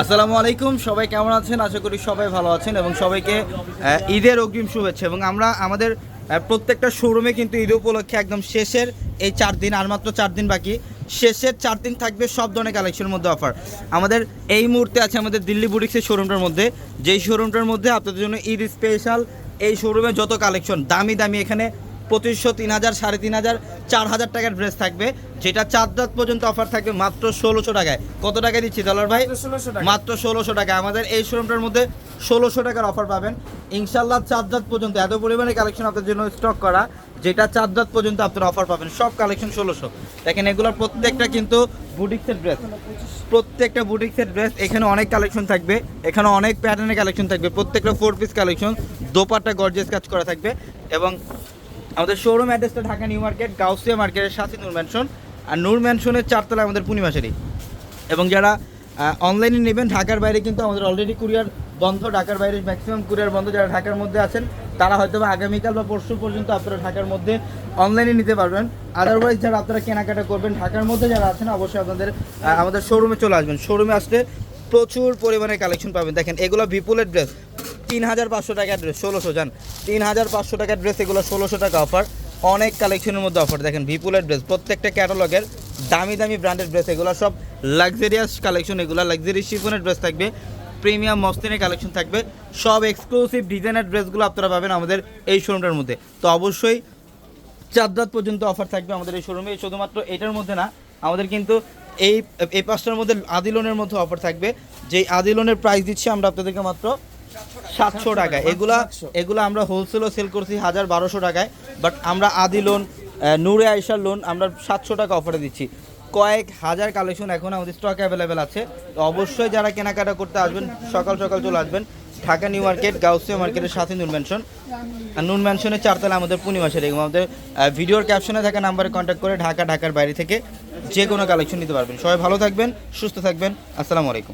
আসসালামু আলাইকুম, সবাই কেমন আছেন? আশা করি সবাই ভালো আছেন এবং সবাইকে ঈদের অগ্রিম শুভেচ্ছা। এবং আমরা আমাদের প্রত্যেকটা শোরুমে কিন্তু ঈদ উপলক্ষে একদম শেষের এই চার দিন, আর মাত্র চার দিন বাকি, শেষের চার দিন থাকবে সব ধরনের কালেকশনের মধ্যে অফার আমাদের এই মুহূর্তে আছে আমাদের দিল্লি বুটিক্সের শোরুমটার মধ্যে। যেই শোরুমটার মধ্যে আপনাদের জন্য ঈদ স্পেশাল এই শোরুমে যত কালেকশন দামি দামি এখানে পঁচিশশো তিন হাজার সাড়ে তিন হাজার চার হাজার টাকার ড্রেস থাকবে। যেটা চার রাত পর্যন্ত অফার থাকবে মাত্র ষোলোশো টাকায়। কত টাকায় দিচ্ছি ডলার ভাই? ষোলোশো টাকা। মাত্র ষোলোশো টাকা। আমাদের এই শোরুমটার মধ্যে ষোলোশো টাকার অফার পাবেন। ইনশাল্লাহ চার রাত পর্যন্ত এত পরিমাণে কালেকশন আপনাদের জন্য স্টক করা যেটা চার রাত পর্যন্ত আপনারা অফার পাবেন। সব কালেকশন ষোলোশো। দেখেন এগুলোর প্রত্যেকটা কিন্তু বুটিক্সের ড্রেস প্রত্যেকটা বুটিক্সের ড্রেস এখানে অনেক কালেকশন থাকবে। এখানে অনেক প্যাটার্নের কালেকশন থাকবে। প্রত্যেকটা four piece collection dupatta gorgeous কাজ করা থাকবে। এবং আমাদের শোরুম অ্যাড্রেসটা ঢাকা নিউ মার্কেট, গাউসিয়া মার্কেটের সাথে নূর ম্যানশন আর নূর ম্যানশনের চারতলা আমাদের পূর্ণিমাশারি এবং যারা অনলাইনে নেবেন, ঢাকার বাইরে কিন্তু আমাদের অলরেডি কুরিয়ার বন্ধ, ঢাকার বাইরে ম্যাক্সিমাম কুরিয়ার বন্ধ যারা ঢাকার মধ্যে আছেন, তারা হয়তো বা আগামীকাল বা পরশু পর্যন্ত আপনারা ঢাকার মধ্যে অনলাইনে নিতে পারবেন। আদারওয়াইজ যারা আপনারা কেনাকাটা করবেন, ঢাকার মধ্যে যারা আছেন, অবশ্যই আপনাদের আমাদের শোরুমে চলে আসবেন। শোরুমে আসলে প্রচুর পরিমাণে কালেকশন পাবেন। দেখেন, এগুলো বিপুলের ড্রেস তিন হাজার পাঁচশো টাকার ড্রেস ষোলোশো যান তিন হাজার পাঁচশো টাকার ড্রেস এগুলো ষোলোশো টাকা অফার অনেক কালেকশনের মধ্যে অফার দেখেন বিপুলের ড্রেস প্রত্যেকটা ক্যাটালগের দামি দামি ব্র্যান্ডের ড্রেস এগুলো সব লাক্সারিয়াস কালেকশন এগুলো লাক্সারি শিফনের ড্রেস থাকবে। প্রিমিয়াম মস্তিনের কালেকশন থাকবে। সব এক্সক্লুসিভ ডিজাইনের ড্রেসগুলো আপনারা পাবেন আমাদের এই শোরুমটার মধ্যে। তো অবশ্যই চার রাত পর্যন্ত অফার থাকবে আমাদের এই শোরুমে শুধুমাত্র এটার মধ্যে না, আমাদের কিন্তু এই এই পাঁচটার মধ্যে আদিলনের মধ্যে অফার থাকবে। যেই আদিলনের প্রাইস দিচ্ছি আমরা আপনাদেরকে মাত্র সাতশো টাকা এগুলা এগুলো আমরা হোলসেলও সেল করছি হাজার বারোশো টাকায় বাট আমরা আদি লোন নূরে আয়সার লোন আমরা সাতশো টাকা অফারে দিচ্ছি। কয়েক হাজার কালেকশন এখন আমাদের স্টক অ্যাভেলেবেল আছে। অবশ্যই যারা কেনাকাটা করতে আসবেন, সকাল সকাল চলে আসবেন। ঢাকা নিউ মার্কেট, গাউসিয়া মার্কেটের সাথে নুন ম্যানশন নুন ম্যানশনের চারতলা আমাদের পূর্ণিমাসের এবং আমাদের ভিডিওর ক্যাপশনে থাকা নাম্বারে কন্ট্যাক্ট করে ঢাকা, ঢাকার বাইরে থেকে যে কোনো কালেকশন নিতে পারবেন। সবাই ভালো থাকবেন, সুস্থ থাকবেন। আসসালামু আলাইকুম।